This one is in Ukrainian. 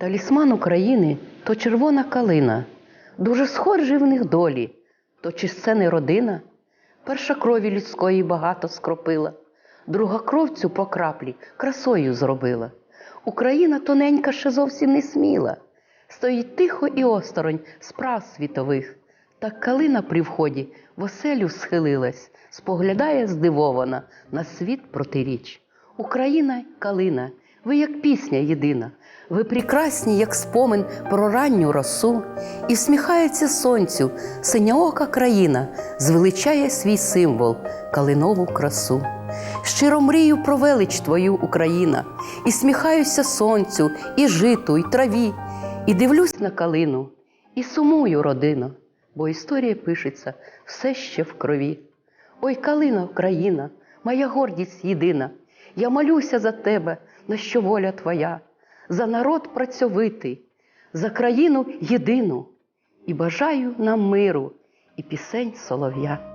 Талісман України то червона калина, дуже схожі в них долі, то чи це не родина? Перша крові людської багато скропила, друга кров цю по краплі красою зробила. Україна тоненька ще зовсім не сміла, стоїть тихо і осторонь справ світових. Так калина при вході в оселю схилилась, споглядає здивована на світ протиріч. Україна калина, ви як пісня єдина, ви прекрасні, як спомин про ранню росу, і всміхається сонцю, синьоока країна, звеличає свій символ, калинову красу. Щиро мрію про велич твою, Україна, і сміхаюся сонцю, і житу, і траві, і дивлюсь на калину, і сумую, родино, бо історія пишеться все ще в крові. Ой, калина, Україна, моя гордість єдина, я молюся за тебе, на що воля твоя, за народ працьовитий, за країну єдину, і бажаю нам миру і пісень солов'я.